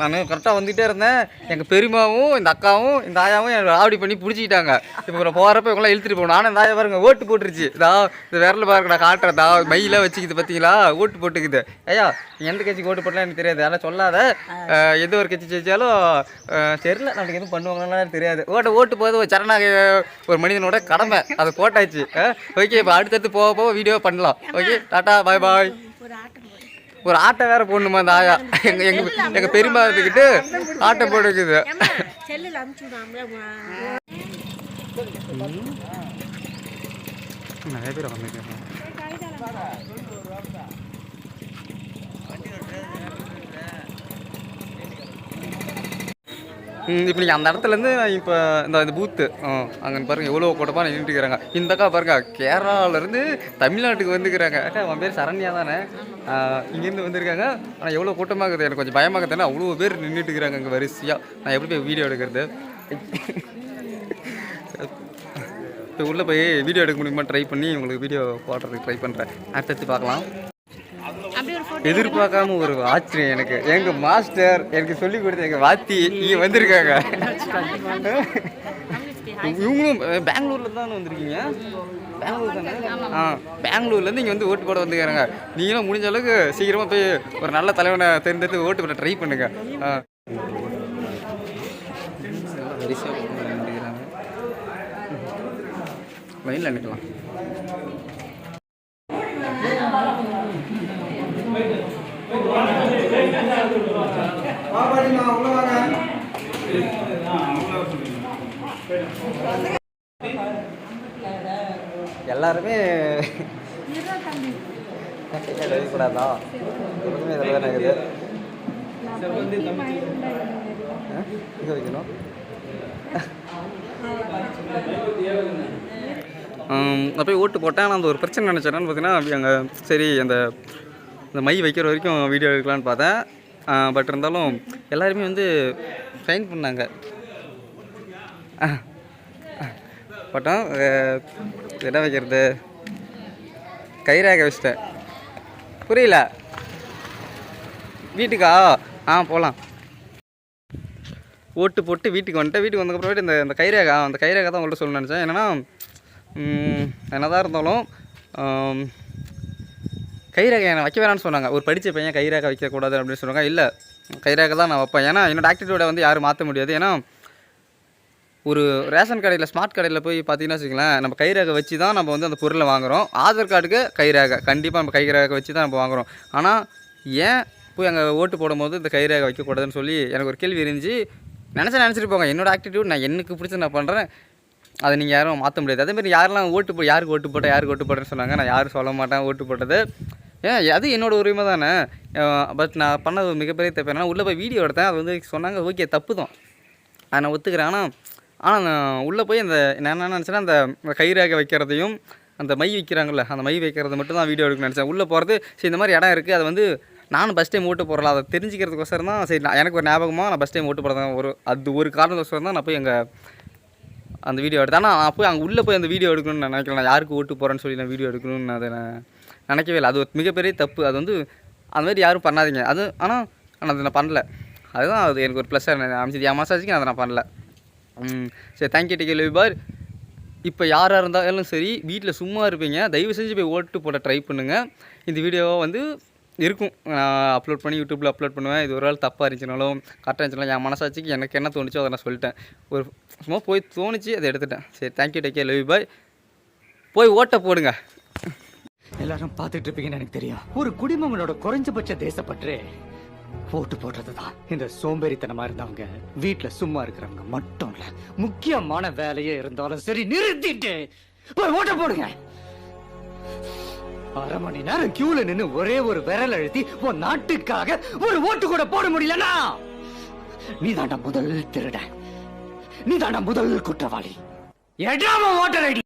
நான் கரெக்டாக வந்துகிட்டே இருந்தேன். எங்கள் பெரியமாவும் இந்த அக்காவும் இந்த ஆயாவும் எனக்கு ஆவடி பண்ணி பிடிச்சிக்கிட்டாங்க. இப்போ போகிறப்ப இவங்களாம் இழுத்துட்டு போகணும். ஆனால் இந்த ஆயா பாருங்க ஓட்டு போட்டுருச்சு. இதா இந்த விரல பாருங்க நான் காட்டுறேன். தா மையெல்லாம் வச்சுக்கிது பார்த்தீங்களா ஓட்டு போட்டுக்குது. ஐயா எந்த கட்சிக்கு ஓட்டு போட்டலாம் எனக்கு தெரியாது. அதெல்லாம் சொல்லாத. எந்த ஒரு கட்சி ஜெயிச்சாலும் தெரியல. நம்மளுக்கு எதுவும் பண்ணுவாங்கலாம் தெரியாது. ஓட்ட ஓட்டு போது ஒரு சரணாக ஒரு மனிதனோட கடமை. அதை போட்டாச்சு. ஓகே இப்போ அடுத்தடுத்து போக போக வீடியோ பண்ணலாம். Okay tata bye bye. ஒரு ஆட்டை வேற போடணுமா அந்த ஆயா? எங்க எங்க எங்க பெரியம்மா இருந்துக்கிட்டு ஆட்டை அமுச்சு விடாமல நிறைய பேர் வந்துருக்காங்க இப்போ நீங்கள் அந்த இடத்துலேருந்து இப்போ இந்த இந்த பூத்து அங்கே பாருங்கள் எவ்வளோ கூட்டமாக நின்றுட்டு இருக்கிறாங்க இந்த அக்கா பாருங்க கேரளாவிலேருந்து தமிழ்நாட்டுக்கு வந்துக்கிறாங்க. அக்கா அவன் பேர் சரண்யா தானே? இங்கேருந்து வந்திருக்காங்க. ஆனால் எவ்வளோ கூட்டமாக இருக்குது? எனக்கு கொஞ்சம் பயமாக இருக்குது அவ்வளோ பேர் நின்றுட்டுக்கிறாங்க இங்கே அங்கே வரிசையாக நான் எப்படி போய் வீடியோ எடுக்கிறது? இப்போ உள்ளே போய் வீடியோ எடுக்க முடியுமா ட்ரை பண்ணி உங்களுக்கு வீடியோ போடுறதுக்கு ட்ரை பண்ணுறேன் அடுத்தடுத்து பார்க்கலாம். எதிர்பார்க்காம ஒரு ஆச்சரியம் எனக்கு. எங்க மாஸ்டர் எனக்கு சொல்லி கொடுத்த எங்க வாத்தி இங்க வந்திருக்காங்க. இவங்களும் பெங்களூரில் பெங்களூர்ல தான் வந்திருக்கீங்க? பெங்களூர் தானே? ஆ பெங்களூர்ல இருந்து இங்க வந்து ஓட்டு போட வந்துக்கிறாங்க. நீங்களும் முடிஞ்ச அளவுக்கு சீக்கிரமா போய் ஒரு நல்ல தலைவனை தேர்ந்தெடுத்து ஓட்டு போட ட்ரை பண்ணுங்க. வரிசையாக எல்லாம் வரிசையா உட்கார்ந்து நின்னுக்கிறாங்க. லைன்ல எல்லாருமே கூடாதா எப்பவுமே இதில் தானே இருக்குது வைக்கணும் நான் போய் ஓட்டு போட்டேன் ஆனால் அந்த ஒரு பிரச்சனை நினச்சேன்னு பார்த்தீங்கன்னா அங்கே சரி அந்த இந்த மை வைக்கிற வரைக்கும் வீடியோ எடுக்கலான்னு பார்த்தேன். பட் இருந்தாலும் எல்லாருமே வந்து ஃபைன் பண்ணாங்க. பட்டம் என்ன வைக்கிறது? கயிறாக வச்சிட்டேன். புரியல. வீட்டுக்கா? ஆ போகலாம் ஓட்டு போட்டு வீட்டுக்கு வந்துட்டேன். வீட்டுக்கு வந்ததுக்கப்புறமேட்டு இந்த இந்த கைரேகா அந்த கைரேகா தான் உங்கள்கிட்ட சொல்ல நினச்சேன். என்னென்னா என்னதான் இருந்தாலும் கைரேகை என்னை வைக்க வேணாம்னு சொன்னாங்க. ஒரு படித்த பையன் கைரேகை வைக்கக்கூடாது அப்படின்னு சொன்னாங்க. இல்லை கைரேகை தான் நான் வைப்பேன். ஏன்னா என்னோடய ஆக்டிடியூடை வந்து யாரும் மாற்ற முடியாது. ஏன்னா ஒரு ரேஷன் கடையில் ஸ்மார்ட் கடையில் போய் பார்த்தீங்கன்னா வச்சுங்களேன் நம்ம கைரேகை வச்சு தான் நம்ம வந்து அந்த பொருளை வாங்குகிறோம் ஆதார் கார்டுக்கு கைரேகை. கண்டிப்பாக நம்ம கைரேகை வச்சு தான் நம்ம வாங்குகிறோம் ஆனால் ஏன் போய் அங்கே ஓட்டு போடும்போது இந்த கைரேகை வைக்கக்கூடாதுன்னு சொல்லி எனக்கு ஒரு கேள்வி இருந்துச்சு. நினச்சா நினச்சிட்டு போங்க. என்னோடய ஆக்டிடியூட் நான் எனக்கு பிடிச்ச நான் பண்ணுறேன் அதை நீங்கள் யாரும் மாற்ற முடியாது. அதே மாதிரி யாரெல்லாம் ஓட்டு போ யாருக்கு ஓட்டு போட்டால் யாருக்கு ஓட்டு போட்டேன்னு சொன்னாங்க. நான் யாரும் சொல்ல மாட்டேன் ஓட்டு போட்டது. ஏன் அது என்னோட உரிமை தானே. பட் நான் பண்ணது ஒரு மிகப்பெரிய தப்பு என்னன்னா உள்ளே போய் வீடியோ எடுத்தேன். அது வந்து சொன்னாங்க ஓகே தப்பு தான். அதை நான் ஒத்துக்கிறேன். ஆனால் ஆனால் நான் உள்ளே போய் அந்த நான் என்ன நினச்சேன்னா அந்த கைரேகை வைக்கிறதையும் அந்த மை வைக்கிறாங்கல்ல அந்த மை வைக்கிறது மட்டும் தான் வீடியோ எடுக்கணும்னு நினச்சேன். உள்ளே போகிறது சரி இந்த மாதிரி இடம் இருக்குது அது வந்து நானும் ஃபஸ்ட் டைம் ஓட்டு போடலாம் அதை தெரிஞ்சுக்கிறதுக்கோசரம் தான் சரி நான் எனக்கு ஒரு ஞாபகமாக நான் ஃபஸ்ட் டைம் ஓட்டு போடுறேன் ஒரு அது ஒரு காரணத்துக்கோசரம் தான் நான் போய் எங்கள் அந்த வீடியோ எடுத்தேன். ஆனால் நான் போய் அங்கே உள்ளே போய் அந்த வீடியோ எடுக்கணும்னு நான் நினைக்கல. நான் யாருக்கு ஓட்டு போகிறேன்னு சொல்லி நான் வீடியோ எடுக்கணும்னு அதை நான் நினைக்கவே இல்லை. அது ஒரு மிகப்பெரிய தப்பு. அது வந்து அந்த மாதிரி யாரும் பண்ணாதீங்க. அது ஆனால் ஆனால் அதை நான் பண்ணல. அதுதான் அது எனக்கு ஒரு ப்ளஸ்ஸாக அமைச்சது என் மசாஜுக்கு அதை நான் பண்ணல. சரி தேங்க்யூ டிக்கே பார் இப்போ யாராக இருந்தாலும் சரி வீட்டில் சும்மா இருப்பீங்க. தயவு செஞ்சு போய் ஓட்டு போட ட்ரை பண்ணுங்கள் இந்த வீடியோவை வந்து இருக்கும். நான் அப்லோட் பண்ணி யூடியூப்பில் அப்லோட் பண்ணுவேன். இது ஒரு நாள் தப்பாக இருந்துச்சுனாலும் கரெக்டாக இருந்துச்சுனாலும் என் மனசாட்சிக்கு எனக்கு என்ன தோணுச்சோ அதை நான் சொல்லிட்டேன். ஒரு சும்மா போய் தோணுச்சு அதை எடுத்துட்டேன். சரி தேங்க்யூ டேக்கே லவ் பாய் போய் ஓட்டை போடுங்க. எல்லாரும் பார்த்துட்டு இருப்பீங்கன்னு எனக்கு தெரியும். ஒரு குடிமகனோட குறைஞ்சபட்ச தேசப்பற்று ஓட்டு போடுறதுதான். இந்த சோம்பேறித்தனமா இருந்தவங்க வீட்டுல சும்மா இருக்கிறவங்க மட்டும் இல்ல முக்கியமான வேலையே இருந்தாலும் சரி நிறுத்திட்டு போய் ஓட்ட போடுங்க. அரை மணி நேரம் கியூல நின்னு ஒரே ஒரு விரல் அழுத்தி உன் நாட்டுக்காக ஒரு ஓட்டு கூட போட முடியலனா நீ முதல் திருட நீ முதல் குற்றவாளி. எடாம ஓட்டர் ஐடி